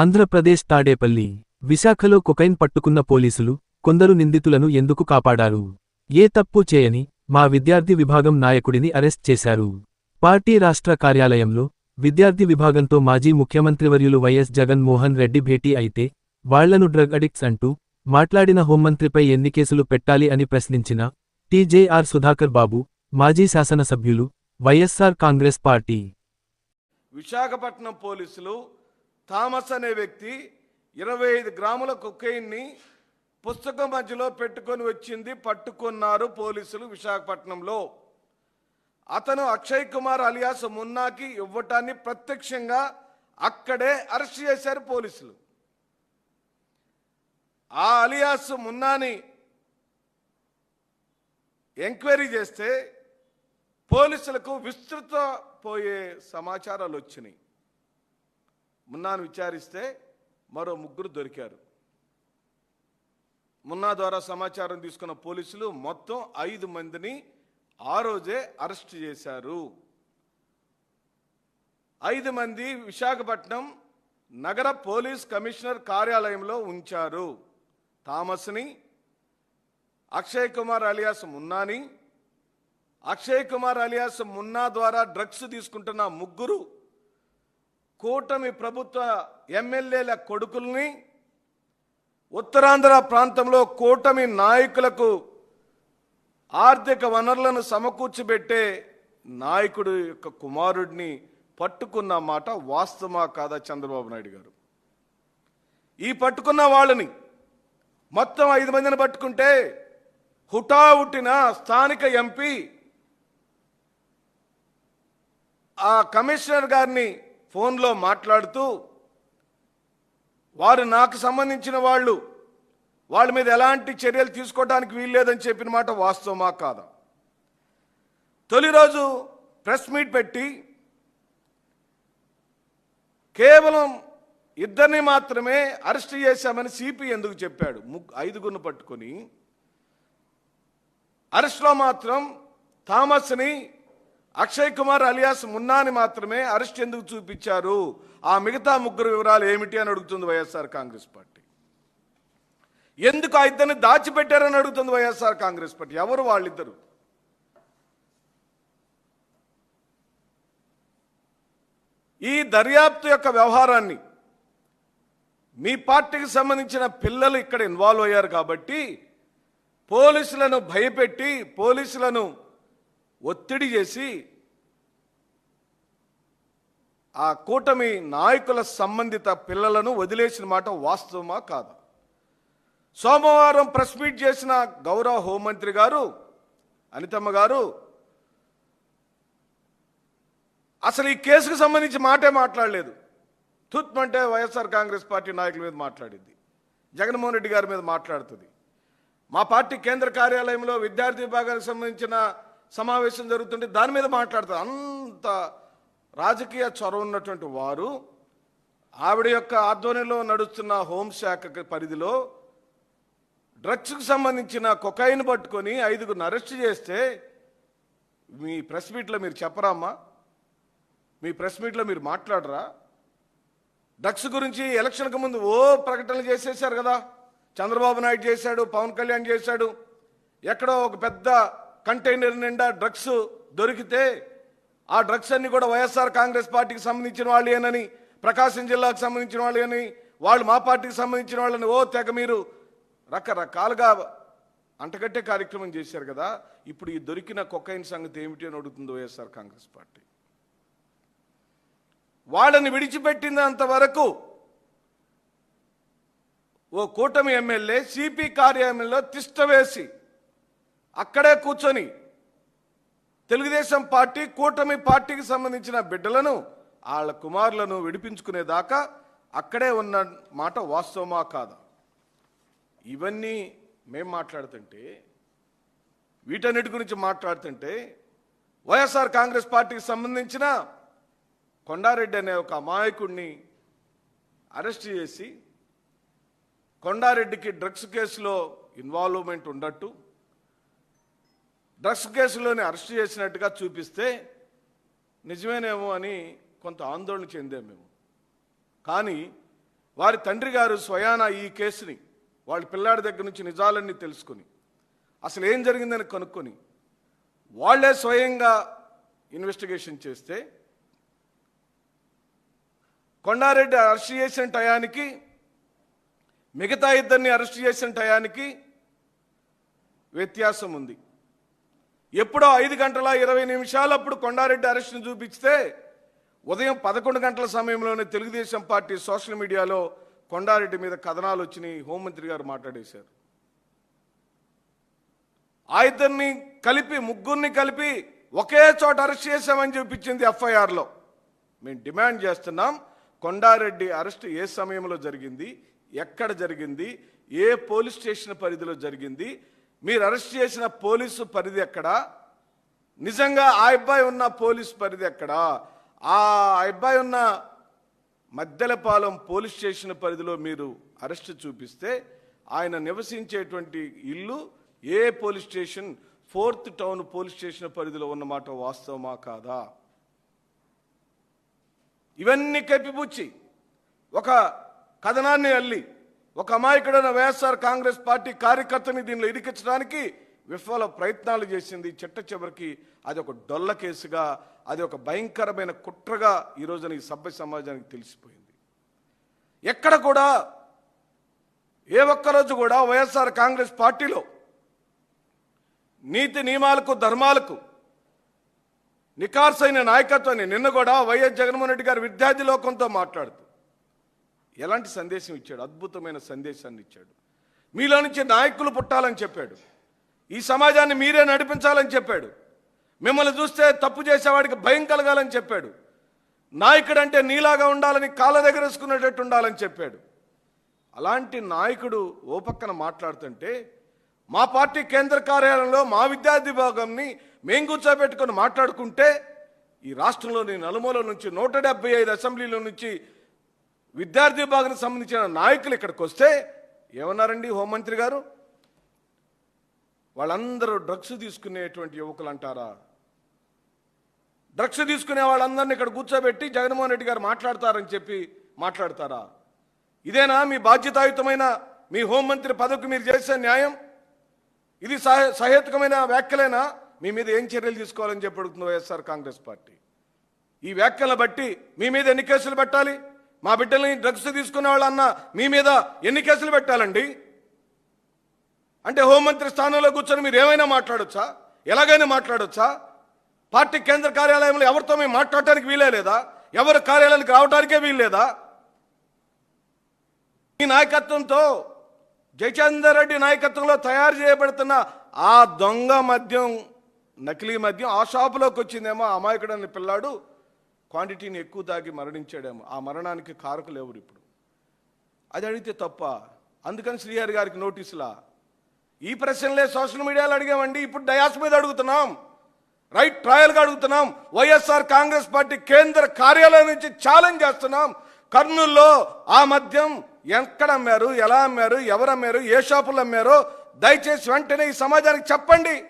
ఆంధ్రప్రదేశ్ తాడేపల్లి విశాఖలో కొకైన్ పట్టుకున్న పోలీసులు కొందరు నిందితులను ఎందుకు కాపాడారు? ఏ తప్పు చేయని మా విద్యార్థి విభాగం నాయకుడిని అరెస్ట్ చేశారు. పార్టీ రాష్ట్ర కార్యాలయంలో విద్యార్థి విభాగంతో మాజీ ముఖ్యమంత్రివర్యులు వైఎస్ జగన్మోహన్ రెడ్డి భేటీ అయితే వాళ్ళను డ్రగ్ అడిక్ట్స్ అంటూ మాట్లాడిన హోంమంత్రిపై ఎన్ని కేసులు పెట్టాలి అని ప్రశ్నించిన టీజేఆర్ సుధాకర్ బాబు మాజీ శాసనసభ్యులు వైఎస్సార్ కాంగ్రెస్ పార్టీ. విశాఖపట్నం పోలీసులు థామస్ అనే వ్యక్తి ఇరవై ఐదు గ్రాముల కుక్కైన్ని పుస్తకం మధ్యలో పెట్టుకొని వచ్చింది పట్టుకున్నారు పోలీసులు విశాఖపట్నంలో. అతను అక్షయ్ కుమార్ అలియాస్ మున్నాకి ఇవ్వటాన్ని ప్రత్యక్షంగా అక్కడే అరెస్ట్ చేశారు పోలీసులు. ఆ అలియాస్ మున్నాని ఎంక్వైరీ చేస్తే పోలీసులకు విస్తృత పోయే సమాచారాలు వచ్చినాయి. మున్నాను విచారిస్తే మరో ముగ్గురు దొరికారు. మున్నా ద్వారా సమాచారం తీసుకున్న పోలీసులు మొత్తం ఐదు మందిని ఆ రోజే అరెస్ట్ చేశారు. ఐదు మంది విశాఖపట్నం నగర పోలీస్ కమిషనర్ కార్యాలయంలో ఉంచారు. థామస్ని అక్షయ్ కుమార్ అలియాస్ మున్నాని అక్షయ్ కుమార్ అలియాస్ మున్నా ద్వారా డ్రగ్స్ తీసుకుంటున్న ముగ్గురు కూటమి ప్రభుత్వ ఎమ్మెల్యేల కొడుకుల్ని ఉత్తరాంధ్ర ప్రాంతంలో కూటమి నాయకులకు ఆర్థిక వనరులను సమకూర్చిపెట్టే నాయకుడు యొక్క కుమారుడిని పట్టుకున్న మాట వాస్తవమా కాదా చంద్రబాబు నాయుడు గారు? ఈ పట్టుకున్న వాళ్ళని మొత్తం ఐదు మందిని పట్టుకుంటే హుటాహుటిన స్థానిక ఎంపీ ఆ కమిషనర్ గారిని ఫోన్లో మాట్లాడుతూ వారు నాకు సంబంధించిన వాళ్ళు. వాళ్ళ మీద ఎలాంటి చర్యలు తీసుకోవడానికి వీల్లేదని చెప్పిన మాట వాస్తవమా కాదా? తొలి రోజు ప్రెస్ మీట్ పెట్టి కేవలం ఇద్దరిని మాత్రమే అరెస్ట్ చేశామని సిపి ఎందుకు చెప్పాడు? ముగ్గు ఐదుగురిని పట్టుకొని అరెస్ట్లో మాత్రం థామస్ని అక్షయ్ కుమార్ అలియాస్ మున్నాని మాత్రమే అరెస్ట్ ఎందుకు చూపించారు? ఆ మిగతా ముగ్గురు వివరాలు ఏమిటి అని అడుగుతుంది వైఎస్ఆర్ కాంగ్రెస్ పార్టీ. ఎందుకు ఆ ఇద్దరిని దాచిపెట్టారని అడుగుతుంది వైఎస్ఆర్ కాంగ్రెస్ పార్టీ? ఎవరు వాళ్ళిద్దరు? ఈ దర్యాప్తు యొక్క వ్యవహారాన్ని మీ పార్టీకి సంబంధించిన పిల్లలు ఇక్కడ ఇన్వాల్వ్ అయ్యారు కాబట్టి పోలీసులను భయపెట్టి పోలీసులను ఒత్తిడి చేసి ఆ కూటమి నాయకుల సంబంధిత పిల్లలను వదిలేసిన మాట వాస్తవమా కాదా? సోమవారం ప్రెస్ మీట్ చేసిన గౌరవ హోంమంత్రి గారు అనితమ్మ గారు అసలు ఈ కేసుకు సంబంధించి మాటే మాట్లాడలేదు. తుత్ అంటే వైఎస్ఆర్ కాంగ్రెస్ పార్టీ నాయకుల మీద మాట్లాడింది జగన్మోహన్ రెడ్డి గారి మీద మాట్లాడుతుంది. మా పార్టీ కేంద్ర కార్యాలయంలో విద్యార్థి విభాగానికి సంబంధించిన సమావేశం జరుగుతుంటే దాని మీద మాట్లాడతారు. అంత రాజకీయ చొరవ ఉన్నటువంటి వారు ఆవిడ యొక్క ఆధ్వర్యంలో నడుస్తున్న హోంశాఖ పరిధిలో డ్రగ్స్కు సంబంధించిన కొకాయిన్ పట్టుకొని ఐదుగురిని అరెస్ట్ చేస్తే మీ ప్రెస్ మీట్లో మీరు చెప్పరామ్మా? మీ ప్రెస్ మీట్లో మీరు మాట్లాడరా? డ్రగ్స్ గురించి ఎలక్షన్కు ముందు ఓ ప్రకటనలు చేసేసారు కదా. చంద్రబాబు నాయుడు చేశాడు పవన్ కళ్యాణ్ చేశాడు. ఎక్కడో ఒక పెద్ద కంటైనర్ నిండా డ్రగ్స్ దొరికితే ఆ డ్రగ్స్ అన్ని కూడా వైఎస్ఆర్ కాంగ్రెస్ పార్టీకి సంబంధించిన వాళ్ళేనని ప్రకాశం జిల్లాకు సంబంధించిన వాళ్ళేనని వాళ్ళు మా పార్టీకి సంబంధించిన వాళ్ళని ఓ తెగ మీరు రకరకాలుగా అంటగట్టే కార్యక్రమం చేశారు కదా. ఇప్పుడు ఈ దొరికిన కొక్కైన సంగతి ఏమిటి అని అడుగుతుంది వైఎస్ఆర్ కాంగ్రెస్ పార్టీ. వాళ్ళని విడిచిపెట్టినంత వరకు ఓ కూటమి ఎమ్మెల్యే సిపి కార్యాలయంలో తిష్ట వేసి అక్కడే కూర్చొని తెలుగుదేశం పార్టీ కూటమి పార్టీకి సంబంధించిన బిడ్డలను వాళ్ళ కుమారులను విడిపించుకునేదాకా అక్కడే ఉన్న మాట వాస్తవమా కాదా? ఇవన్నీ మేం మాట్లాడుతుంటే వీటన్నిటి గురించి మాట్లాడుతుంటే వైఎస్ఆర్ కాంగ్రెస్ పార్టీకి సంబంధించిన కొండారెడ్డి అనే ఒక అమాయకుడిని అరెస్ట్ చేసి కొండారెడ్డికి డ్రగ్స్ కేసులో ఇన్వాల్వ్మెంట్ ఉండట్టు డ్రగ్స్ కేసులోనే అరెస్ట్ చేసినట్టుగా చూపిస్తే నిజమేనేమో అని కొంత ఆందోళన చెందాం మేము. కానీ వారి తండ్రి గారు స్వయానా ఈ కేసుని వాళ్ళ పిల్లాడి దగ్గర నుంచి నిజాలన్నీ తెలుసుకొని అసలు ఏం జరిగిందని కనుక్కొని వాళ్ళే స్వయంగా ఇన్వెస్టిగేషన్ చేస్తే కొండారెడ్డి అరెస్ట్ చేసిన టయానికి మిగతా ఇద్దరిని అరెస్ట్ చేసిన టయానికి వ్యత్యాసం ఉంది. ఎప్పుడో ఐదు గంటల ఇరవై నిమిషాలప్పుడు కొండారెడ్డి అరెస్ట్ని చూపిస్తే ఉదయం పదకొండు గంటల సమయంలోనే తెలుగుదేశం పార్టీ సోషల్ మీడియాలో కొండారెడ్డి మీద కథనాలు వచ్చినాయి. హోంమంత్రి గారు మాట్లాడేశారు. ఆ ఇద్దరిని కలిపి ముగ్గురిని కలిపి ఒకే చోట అరెస్ట్ చేశామని చూపించింది ఎఫ్ఐఆర్లో. మేము డిమాండ్ చేస్తున్నాం కొండారెడ్డి అరెస్ట్ ఏ సమయంలో జరిగింది ఎక్కడ జరిగింది ఏ పోలీస్ స్టేషన్ పరిధిలో జరిగింది మీరు అరెస్ట్ చేసిన పోలీసు పరిధి ఎక్కడా? నిజంగా ఆ అబ్బాయి ఉన్న పోలీస్ పరిధి ఎక్కడా? ఆ అబ్బాయి ఉన్న మద్దెలపాలెం పోలీస్ స్టేషన్ పరిధిలో మీరు అరెస్ట్ చూపిస్తే ఆయన నివసించేటువంటి ఇల్లు ఏ police station? Fourth town police station పరిధిలో ఉన్నమాట వాస్తవమా కాదా? ఇవన్నీ కప్పిపుచ్చి ఒక కథనాన్ని అల్లి ఒక అమాయకుడైన వైఎస్ఆర్ కాంగ్రెస్ పార్టీ కార్యకర్తని దీనిలో ఇరికించడానికి విఫల ప్రయత్నాలు చేసింది చిట్ట చివరికి. అది ఒక డొల్ల కేసుగా అది ఒక భయంకరమైన కుట్రగా ఈ రోజున ఈ సభ్య సమాజానికి తెలిసిపోయింది. ఎక్కడ కూడా ఏ ఒక్కరోజు కూడా వైఎస్ఆర్ కాంగ్రెస్ పార్టీలో నీతి నియమాలకు ధర్మాలకు నికార్సైన నాయకత్వాన్ని నిన్న కూడా వైఎస్ జగన్మోహన్ రెడ్డి గారు విద్యార్థి లోకంతో మాట్లాడుతూ ఎలాంటి సందేశం ఇచ్చాడు? అద్భుతమైన సందేశాన్ని ఇచ్చాడు. మీలో నుంచి నాయకులు పుట్టాలని చెప్పాడు. ఈ సమాజాన్ని మీరే నడిపించాలని చెప్పాడు. మిమ్మల్ని చూస్తే తప్పు చేసేవాడికి భయం కలగాలని చెప్పాడు. నాయకుడు అంటే నీలాగా ఉండాలని కాళ్ళ దగ్గర వేసుకునేటట్టు ఉండాలని చెప్పాడు. అలాంటి నాయకుడు ఓ పక్కన మాట్లాడుతుంటే మా పార్టీ కేంద్ర కార్యాలయంలో మా విద్యార్థి భాగంని మేం కూర్చోబెట్టుకొని మాట్లాడుకుంటే ఈ రాష్ట్రంలోని నలుమూల నుంచి నూట డెబ్బై ఐదు అసెంబ్లీల నుంచి విద్యార్థి విభాగానికి సంబంధించిన నాయకులు ఇక్కడికి వస్తే ఏమన్నారండి హోంమంత్రి గారు? వాళ్ళందరూ డ్రగ్స్ తీసుకునేటువంటి యువకులు అంటారా? డ్రగ్స్ తీసుకునే వాళ్ళందరినీ ఇక్కడ కూర్చోబెట్టి జగన్మోహన్ రెడ్డి గారు మాట్లాడతారని చెప్పి మాట్లాడతారా? ఇదేనా మీ బాధ్యతాయుతమైన మీ హోంమంత్రి పదవికి మీరు చేసే న్యాయం? ఇది సహ సహేతుకమైన వ్యాఖ్యలేనా? మీ మీద ఏం చర్యలు తీసుకోవాలని చెప్పి అడుగుతుంది వైఎస్ఆర్ కాంగ్రెస్ పార్టీ. ఈ వ్యాఖ్యలను బట్టి మీ మీద ఎన్ని కేసులు పెట్టాలి? మా బిడ్డల్ని డ్రగ్స్ తీసుకునే వాళ్ళన్న మీ మీద ఎన్ని కేసులు పెట్టాలండి? అంటే హోంమంత్రి స్థానంలో కూర్చొని మీరు ఏమైనా మాట్లాడొచ్చా? ఎలాగైనా మాట్లాడొచ్చా? పార్టీ కేంద్ర కార్యాలయంలో ఎవరితో మేము మాట్లాడటానికి వీలే లేదా ఎవరి కార్యాలయానికి రావడానికే వీల్లేదా? ఈ నాయకత్వంతో జయచందర్ రెడ్డి నాయకత్వంలో తయారు చేయబడుతున్న ఆ దొంగ మద్యం నకిలీ మద్యం ఆ షాపులోకి వచ్చిందేమో అమాయకుడు అమాయకుడని పిల్లాడు క్వాంటిటీని ఎక్కువ తాగి మరణించాడేమో. ఆ మరణానికి కారకులు ఎవరు ఇప్పుడు? అది అడిగితే తప్ప. అందుకని శ్రీహరి గారికి నోటీసులా. ఈ ప్రశ్నలే సోషల్ మీడియాలో అడిగామండి. ఇప్పుడు డయాస్ మీద అడుగుతున్నాం. రైట్ ట్రయల్గా అడుగుతున్నాం. వైఎస్ఆర్ కాంగ్రెస్ పార్టీ కేంద్ర కార్యాలయం నుంచి ఛాలెంజ్ చేస్తున్నాం. కర్నూల్లో ఆ మద్యం ఎక్కడ అమ్మారు? ఎలా అమ్మారు? ఎవరు అమ్మారు? ఏ షాపులు అమ్మారో? దయచేసి వెంటనే ఈ సమాజానికి చెప్పండి.